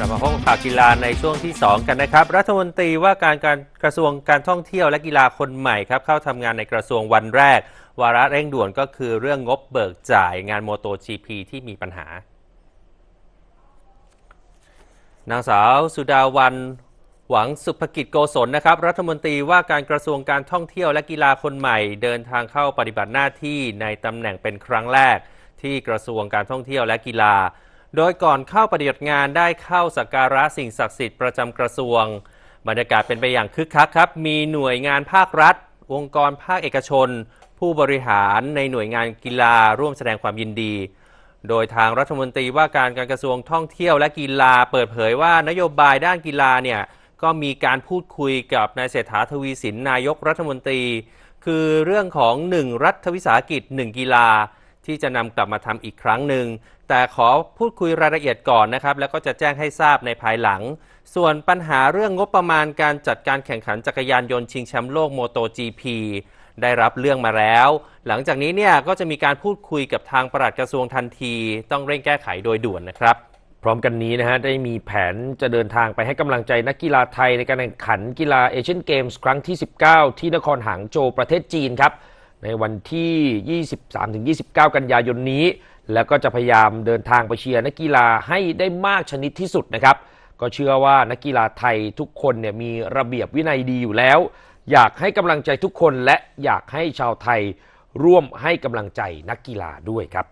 กลับมาพบกับข่าวกีฬาในช่วงที่ 2 กันนะครับ รัฐมนตรีว่าการการกระทรวงการท่องเที่ยวและกีฬาคนใหม่ครับเข้าทำงานในกระทรวงวันแรก วาระเร่งด่วนก็คือเรื่องงบเบิกจ่ายงานโมโต GP ที่มีปัญหา นางสาวสุดาวันหวังสุภกิจโกศลนะครับ รัฐมนตรีว่าการกระทรวงการท่องเที่ยวและกีฬาคนใหม่ เดินทางเข้าปฏิบัติหน้าที่ในตำแหน่งเป็นครั้งแรก ที่กระทรวงการท่องเที่ยวและกีฬา โดยก่อนเข้าปฏิบัติงานได้เข้าสักการะสิ่งศักดิ์สิทธิ์ประจำกระทรวง บรรยากาศเป็นไปอย่างคึกคักครับ มีหน่วยงานภาครัฐ องค์กรภาคเอกชน ผู้บริหารในหน่วยงานกีฬาร่วมแสดงความยินดี โดยทางรัฐมนตรีว่าการการกระทรวงท่องเที่ยวและกีฬาเปิดเผยว่านโยบายด้านกีฬาเนี่ยก็มีการพูดคุยกับนายเศรษฐาทวีสินนายกรัฐมนตรี คือเรื่องของ 1 รัฐวิสาหกิจ 1 กีฬา ที่จะนำกลับมาทำอีกครั้งหนึ่ง แต่ขอพูดคุยรายละเอียดก่อนนะครับ แล้วก็จะแจ้งให้ทราบในภายหลัง ส่วนปัญหาเรื่องงบประมาณการจัดการแข่งขันจักรยานยนต์ชิงแชมป์โลกโมโต GP ได้รับเรื่องมาแล้ว หลังจากนี้เนี่ยก็จะมีการพูดคุยกับทางปลัดกระทรวงทันที ต้องเร่งแก้ไขโดยด่วนนะครับ พร้อมกันนี้นะฮะได้มีแผนจะเดินทางไปให้กำลังใจนักกีฬาไทยในการแข่งขันกีฬาเอเชียนเกมส์ครั้งที่ 19 ที่นครหางโจวประเทศจีนครับ ในวันที่ 23-29 กันยายนนี้ แล้วก็จะพยายามเดินทางไปเชียร์นักกีฬาให้ได้มากชนิดที่สุดนะครับ ก็เชื่อว่านักกีฬาไทยทุกคนเนี่ยมีระเบียบวินัยดีอยู่แล้ว อยากให้กำลังใจทุกคนและอยากให้ชาวไทยร่วมให้กำลังใจนักกีฬาด้วยครับ